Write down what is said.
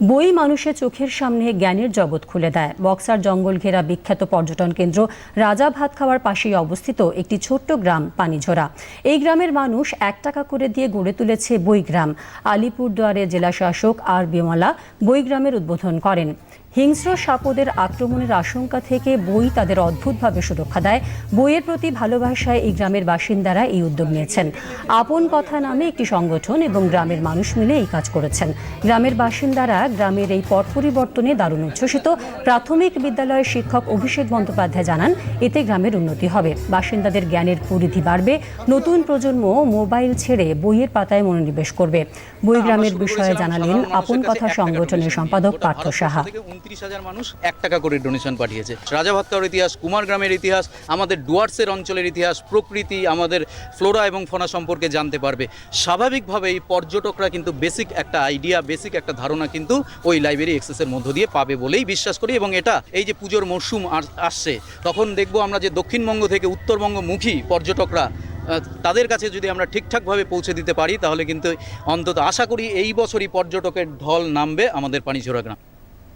বই মানুষের চোখের সামনে জ্ঞানের জগৎ খুলে দেয়। বক্সার জঙ্গল ঘেরা বিখ্যাত পর্যটন কেন্দ্র রাজা ভাত খাওয়ার পাশেই অবস্থিত একটি ছোট্ট গ্রাম, পানিঝোরা। এই গ্রামের মানুষ এক টাকা করে দিয়ে গড়ে তুলেছে বইগ্রাম আলিপুরদুয়ারে জেলা শাসক আর বিমলা বইগ্রামের উদ্বোধন করেন। হিংস্র সাপদের আক্রমণের আশঙ্কা থেকে বই তাদের অদ্ভুতভাবে সুরক্ষা দেয়। বইয়ের প্রতি ভালোবাসায় এই গ্রামের বাসিন্দারা এই উদ্যোগ নিয়েছেন। আপন কথা নামে একটি সংগঠন এবং গ্রামের মানুষ মিলে এই কাজ করেছেন। গ্রামের বাসিন্দারা গ্রামের এই পট পরিবর্তনে দারুণ উচ্ছ্বসিত। প্রাথমিক বিদ্যালয়ের শিক্ষক অভিষেক বন্দ্যোপাধ্যায় জানান এতে গ্রামের উন্নতি হবে। বাসিন্দাদের জ্ঞানের পরিধি বাড়বে। নতুন প্রজন্ম মোবাইল ছেড়ে বইয়ের পাতায় মনোনিবেশ করবে। বই গ্রামের বিষয়ে জানালেন আপন কথা সংগঠনের সম্পাদক পার্থ সাহা। উনত্রিশ হাজার মানুষ এক টাকা করে ডোনেশন পাঠিয়েছে। রাজা ভাতখাওয়ার ইতিহাস, কুমার গ্রামের ইতিহাস, আমাদের ডুয়ার্সের অঞ্চলের ইতিহাস, প্রকৃতি আমাদের ফ্লোরা এবং ফনা সম্পর্কে জানতে পারবে। স্বাভাবিকভাবেই পর্যটকরা কিন্তু বেসিক একটা আইডিয়া বেসিক একটা ধারণা কিন্তু ওই লাইব্রেরি এক্সেসের মধ্য দিয়ে পাবে বলেই বিশ্বাস করি এবং এটা, এই যে পুজোর মরশুম আসছে, তখন দেখব আমরা যে দক্ষিণবঙ্গ থেকে উত্তরবঙ্গমুখী পর্যটকরা তাদের কাছে যদি আমরা ঠিকঠাকভাবে পৌঁছে দিতে পারি, তাহলে কিন্তু অন্তত আশা করি এই বছরই পর্যটকের ঢল নামবে আমাদের পানিঝোরা গ্রাম।